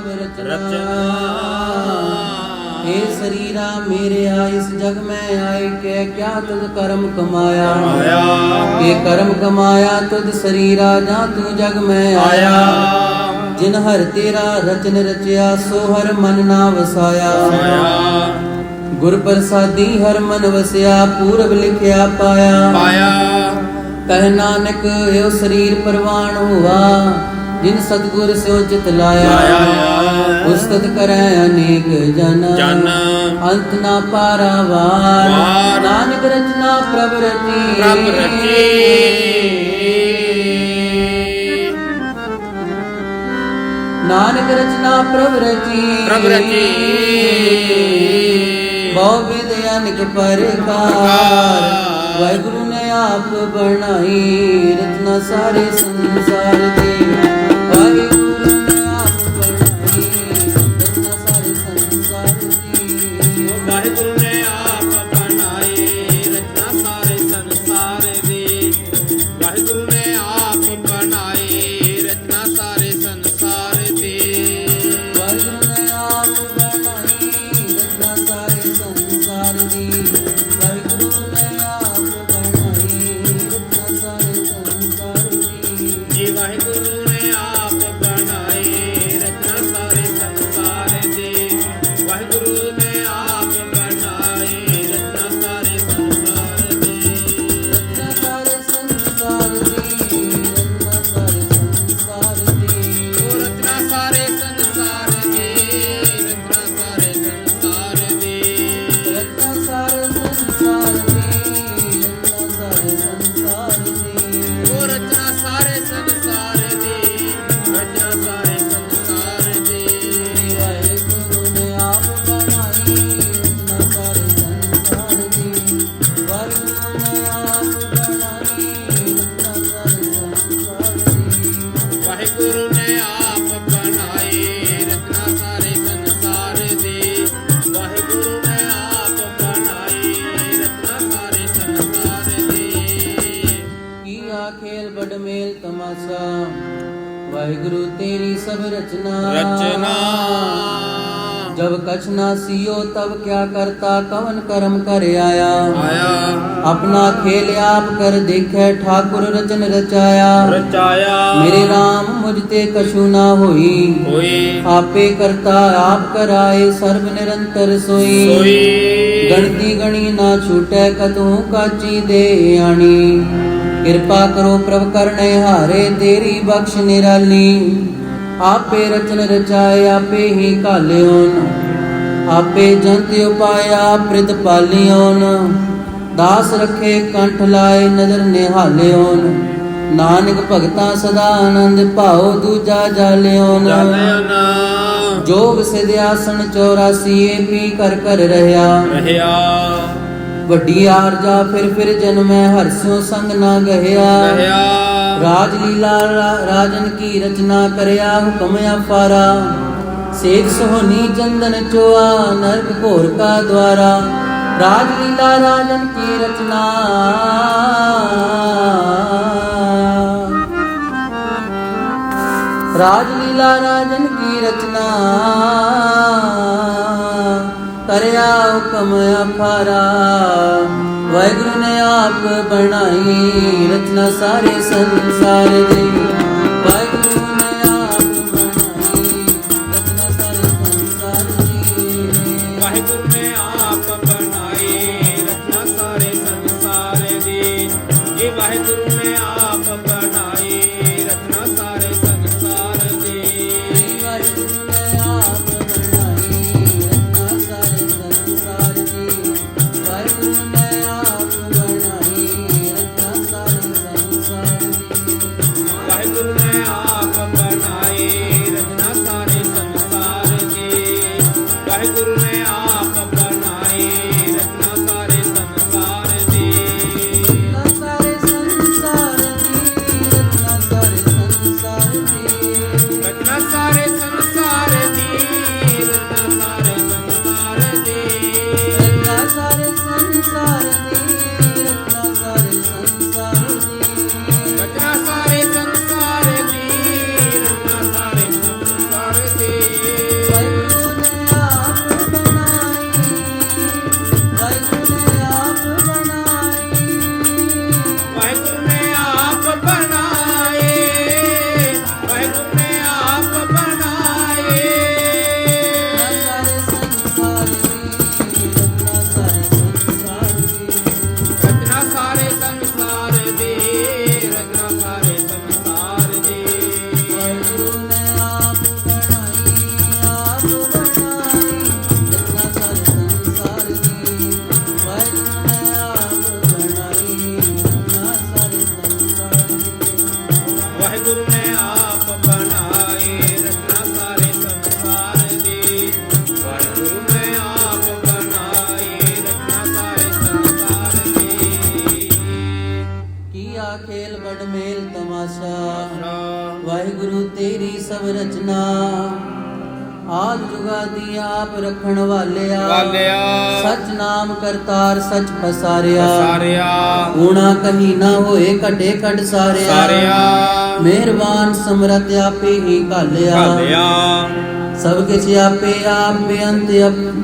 ਸਭ ਰਚਨਾ ਏ ਸਰੀਰਾ ਮੇਰੇ ਆ ਇਸ ਜਗ ਮੈਂ ਆਏ ਕੇ ਕਿਆ ਤੁਧ ਕਰਮ ਕਮਾਇਆ। ਕੇ ਕਰਮ ਕਮਾਇਆ ਤੁਧ ਸਰੀਰਾ ਜਾਂ ਤੂੰ ਜਗ ਮੈਂ ਆਇਆ। ਜਿਨ ਹਰ ਤੇਰਾ ਰਚਨ ਰਚਿਆ ਸੋ ਹਰ ਮਨ ਨਾ ਵਸਾਇਆ। ਗੁਰ ਪ੍ਰਸਾਦੀ ਹਰ ਮਨ ਵਸਿਆ ਪੂਰਬ ਲਿਖਿਆ ਪਾਇਆ। ਪਾਇਆ। ਕਹਿ ਨਾਨਕ ਏਉ ਸਰੀਰ ਪਰਵਾਨ ਹੋਆ। ਜਿਨ ਸਤਗੁਰ ਸਿਓ ਚਿਤ ਲਾਇਆ। ਉਸਤਤ ਕਰੈ ਅਨੇਕ ਜਨ। ਜਨ। ਅੰਤ ਨਾ ਪਾਰਾਵਾਰ ਵਾਰ। ਨਾਨਕ ਰਚਨਾ ਪ੍ਰਭ ਰਚੀ। ਪ੍ਰਭ ਰਚੀ। ਨਾਨਕ ਰਚਨਾ ਪ੍ਰਭ ਰਚੀ। ਪ੍ਰਭ ਰਚੀ। ਬਹੁ ਵਿਦ ਅਨਿਕ ਪਰਕਾਰ। ਵਾਹਿਗੁਰੂ ਨੇ ਆਪ ਬਣਾਈ ਰਚਨਾ ਸਾਰੇ ਸੰਸਾਰ ਦੇ। ਵਾਹਿਗੁਰੂ ਤੇਰੀ ਸਭ ਰਚਨਾ। ਰਚਨਾ। ਜਬ ਕਛ ਨਾ ਸੀਓ ਤਬ ਕਿਆ ਕਰਤਾ? ਕਵਨ ਕਰਮ ਕਰ ਆਇਆ? ਆਇਆ। ਆਪਣਾ ਖੇਲ ਆਪ ਕਰ ਦੇਖੈ ਠਾਕੁਰ ਰਚਨ ਰਚਾਇਆ। ਰਚਾਇਆ। ਮੇਰੇ RAM ਮੁਝ ਤੇ ਕਛੂ ਨਾ ਹੋਈ। ਹੋਈ। ਆਪੇ ਕਰਤਾ ਆਪ ਕਰਾਏ ਸਰਬ ਨਿਰੰਤਰ ਸੋਈ। ਸੋਈ। ਗਣਤੀ ਗਣੀ ਨਾ ਛੂਟੈ ਕਤੂ ਕਾਚੀ ਦੇ ਆਣੀ। ਕਿਰਪਾ ਕਰੋ ਪ੍ਰਭ ਕਰਨੇ ਹਾਰੇ ਤੇਰੀ ਬਖਸ਼ ਨਿਰਾਲੀ। ਆਪੇ ਰਚਨ ਰਚਾਏ ਆਪੇ ਹੀ ਘਾਲਿਓਨ। ਆਪੇ ਜੰਤ ਉਪਾਇਆ ਪ੍ਰਿਤ ਪਾਲਿਓਨ। ਦਾਸ ਰਖੇ ਕੰਠ ਲਾਏ ਨਦਰ ਨਿਹਾਲਿਓਨ। ਨਾਨਕ ਭਗਤਾ ਸਦਾ ਆਨੰਦ ਭਾਉ ਦੂਜਾ ਜਾਲਿਓਨ। ਨਾ ਜੋਗ ਸਿਧਿਆਸਣ 84 ਏ ਪੀ ਕਰ ਕਰ ਰਹਾ ਰਹਿਆ। ਵੱਡੀ ਆਰਜਾ ਫਿਰ ਫਿਰ ਜਨਮੈ ਹਰਸਿਓ ਸੰਗ ਨਾ ਗਹਿਆ। ਰਾਜ ਲੀਲਾ ਰਾਜਨ ਕੀ ਰਚਨਾ ਕਰਿਆ ਹੁਕਮ ਅਫਾਰਾ ਸੇਖ ਸੋਹਣੀ ਚੰਦਨ ਚੋਆ ਨਰਕ ਘੋਰ ਕਾ ਦਵਾਰਾ ਰਾਜ ਲੀਲਾ ਰਾਜਨ ਕੀ ਰਚਨਾ। ਰਾਜ ਲੀਲਾ ਰਾਜਨ ਕੀ ਰਚਨਾ। ਕਰਿਆ ਹੁਕਮ ਅਫਾਰਾ ਵਾਹਿਗੁਰੂ ਨੇ ਆਪ ਬਣਾਈ ਰਚਨਾ ਸਾਰੇ ਸੰਸਾਰ ਦੀ। 白骨 ਤੇਰੀ ਸਭ ਰਚਨਾ। ਆਦ ਜੁਗਾਦੀ ਆਪ ਰੱਖਣ ਵਾਲਿਆ। ਵਾਲਿਆ। ਸਚ ਨਾਮ ਕਰਤਾਰ ਸਚ ਪਸਾਰਿਆ। ਸਾਰਿਆ ਊਣਾ ਕਹੀ ਨਾ ਹੋਏ ਘਟੇ ਘਟ ਸਾਰਿਆ। ਸਾਰਿਆ। ਮਿਹਰਬਾਨ ਸਮਰਤ ਆਪੇ ਹੀ ਘਾਲਿਆ। ਭਾਲਿਆ ਸਭ ਕਿਛ ਆਪੇ ਆਪ ਬੇਅੰਤ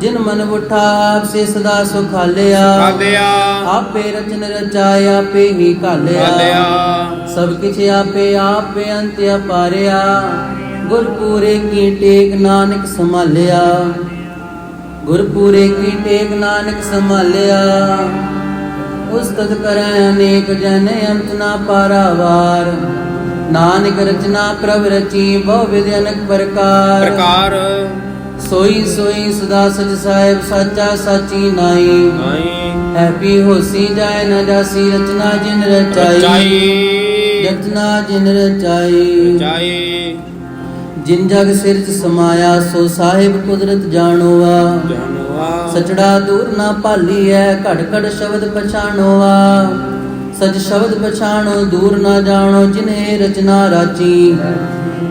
ਜਿਨ ਮਨ ਉਠਾ ਆਪ ਸੇ ਸਦਾ ਸੁਖਾਲਿਆ। ਭਾਲਿਆ ਆਪੇ ਰਚਨ ਰਚਾਇ ਆਪੇ ਹੀ ਘਾਲਿਆ। ਭਾਲਿਆ ਸਭ ਕਿਛ ਆਪੇ ਆਪ ਬੇਅੰਤ ਅਪਾਰਿਆ ਗੁਰਪੂਰੇ ਕੀ ਟੇਕ ਨਾਨਕ ਸੰਭਾਲਿਆ। ਗੁਰਪੂਰੇ ਕੀ ਟੇਕ ਨਾਨਕ ਸੰਭਾਲਿਆ। ਉਸਤਤ ਕਰੈ ਅਨੇਕ ਜਨ ਅੰਤ ਨਾ ਪਾਰਾਵਾਰ ਨਾਨਕ ਰਚਨਾ ਪ੍ਰਭ ਰਚੀ ਬਹੁ ਵਿਧ ਅਨਕ ਪ੍ਰਕਾਰ। ਪ੍ਰਕਾਰ। ਸੋਈ ਸੋਈ ਸਦਾ ਸਚ ਸਾਹਿਬ ਸਾਚਾ ਸਾਚੀ ਨਾਈ। ਨਾਈ। ਹੈਪੀ ਹੋਸੀ ਜਾਏ ਨ ਜਾਸੀ ਰਚਨਾ ਜਿਨ ਰਚਾਈ। ਰਚਾਈ। ਰਚਨਾ ਜਿਨ ਰਚਾਈ। ਰਚਾਈ। ਜਿਨ ਜਗ ਸਿਰਜ ਸਮਾਇਆ ਸੋ ਸਾਹਿਬ ਕੁਦਰਤ ਜਾਣੋਆ। ਜਾਣਵਾ ਸਚੜਾ ਦੂਰ ਨਾ ਭਾਲੀਐ ਘੜ ਘੜ ਸ਼ਬਦ ਪਛਾਣੋਆ। ਸਚ ਸ਼ਬਦ ਪਛਾਣੋ ਦੂਰ ਨਾ ਜਾਣੋ ਜਿਨੇ ਰਚਨਾ ਰਾਚੀ।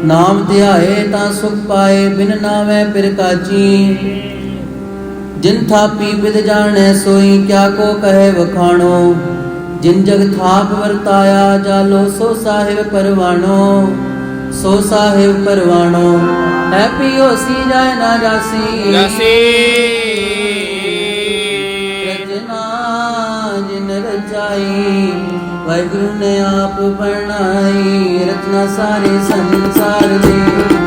ਨਾਮ ਧਿਆਏ ਤਾਂ ਸੁਖ ਪਾਏ ਬਿਨ ਨਾਵੇਂ ਫਿਰ ਕਾਚੀ। ਜਿਨ ਥਾਪੀ ਵਿਦ ਜਾਣੈ ਸੋਈ ਕਿਆ ਕੋ ਕਹੇ ਵਖਾਣੋ। ਜਿਨ ਜਗ ਥਾਪ ਵਰਤਾਇਆ ਜਾਲੋ ਸੋ ਸਾਹਿਬ ਪਰਵਾਣੋ ਸੋ ਸਾਹਿਬ ਪਰਵਾਣੋ ਹੈਪੀ ਹੋਸੀ ਜਾਏ ਨਾ ਜਾਸੀ। ਜਾਸੀ। ਰਚਨਾ ਜਿਨ ਰਚਾਈ ਵਾਹਿਗੁਰੂ ਨੇ ਆਪ ਬਣਾਈ ਰਚਨਾ ਸਾਰੇ ਸੰਸਾਰ ਦੀ।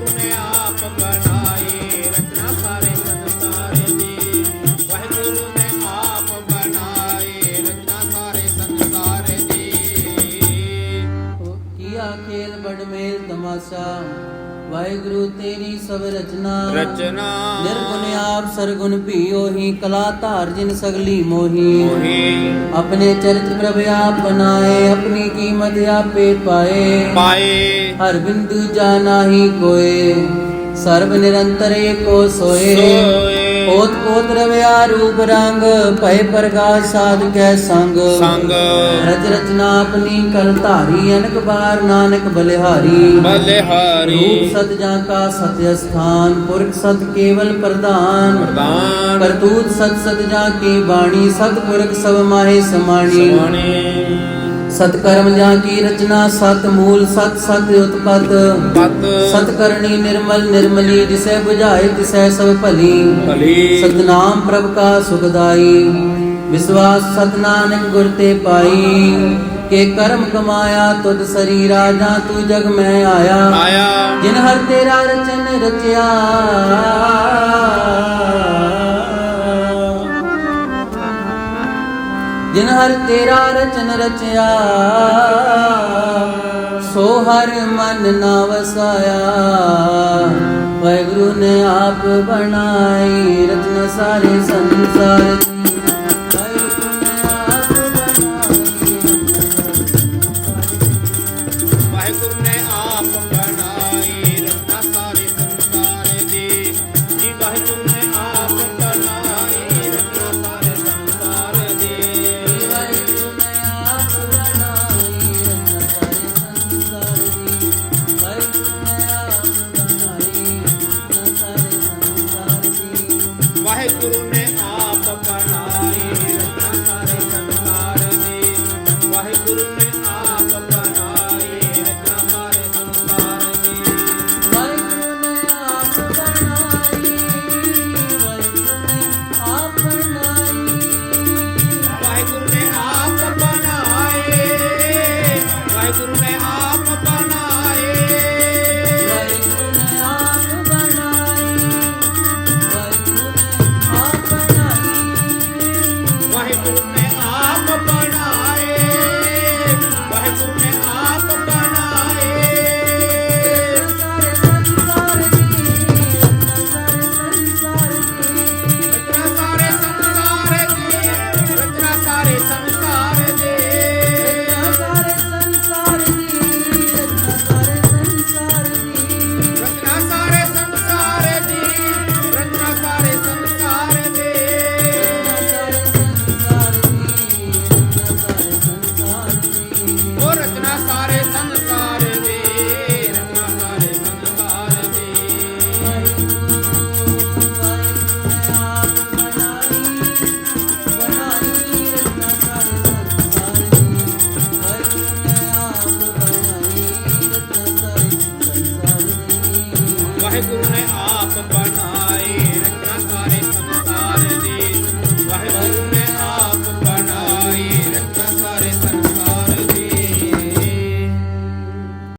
ਹਾਂ ਵਾਹਿਗੁਰੂ ਨੇ ਵਾਹਿਗੁਰੂ ਤੇਰੀ ਸਭ ਰਚਨਾ। ਰਚਨਾ। ਨਿਰਗੁਣ ਆਪ ਸਰਗੁਣ ਭੀ ਉਹੀ ਕਲਾ ਧਾਰ ਜਿਨ ਸਗਲੀ ਮੋਹੀ। ਮੋਹੀ। ਆਪਣੇ ਚਰਿਤ ਪ੍ਰਭ ਆਪ ਬਣਾਏ ਆਪਣੀ ਕੀਮਤ ਆਪੇ ਪਾਏ। ਪਾਏ। ਹਰ ਬਿੰਦੂ ਜਾਣਾਹੀ ਕੋਏ ਸਰਬ ਨਿਰੰਤਰ ਏਕੋ ਸੋਏ। ਓਤ ਪੋਤ ਰਵਿਆ ਰੂਪ ਰੰਗ ਭਏ ਪ੍ਰਗਾਸ ਸਾਧ ਕੈ ਸੰਗ। ਸੰਗ। ਰਚ ਰਚਨਾ ਆਪਣੀ ਕਲ ਧਾਰੀ ਅਨਕ ਬਾਰ ਨਾਨਕ ਬਲਿਹਾਰੀ। ਬਲਿਹਾਰੀ। ਰੂਪ ਸਤ ਜਾਂ ਕਾ ਸਤਿ ਸਥਾਨ ਪੁਰਖ ਸਤ ਕੇਵਲ ਪ੍ਰਧਾਨ। ਪ੍ਰਦਾਨ ਕਰਤੂਤ ਸਤ ਸਤ ਜਾਂ ਕੀ ਬਾਣੀ ਸਤ ਪੁਰਖ ਸਭ ਮਾਹੇ ਸਮਾਣੀ। ਸਮਾਣੇ। ਸਤ ਕਰਮ ਜਾਂ ਕੀ ਰਚਨਾ ਸਤ ਮੂਲ ਸਤ ਸਤ ਉਤਪਤ। ਪਤ ਸਤ। ਕਰਨੀ ਨਿਰਮਲ ਨਿਰਮਲੀ ਜਿਸੈ 부ਝਾਏ ਤਿਸੈ ਸਭ ਭਲੀ। ਭਲੀ। ਸਤਨਾਮ ਪ੍ਰਭ ਕਾ ਸੁਖਦਾਈ ਵਿਸਵਾਸ ਸਤ ਨਾਨਕ ਗੁਰ ਤੇ ਪਾਈ। ਕੇ ਕਰਮ ਕਮਾਇਆ ਤੁਧ ਸਰੀਰਾ ਜਾਂ ਤੂੰ ਜਗ ਮੈਂ ਆਇਆ। ਆਇਆ। ਜਿਨ ਹਰ ਤੇਰਾ ਰਚਨ ਰਚਿਆ। ਹਰ ਤੇਰਾ ਰਚਨ ਰਚਿਆ, ਸੋ ਹਰ ਮਨ ਨਾ ਵਸਾਇਆ ਵਾਹਿਗੁਰੂ ਨੇ ਆਪ ਬਣਾਈ ਰਚਨਾ ਸਾਰੇ ਸੰਸਾਰ ਬਣਾਈ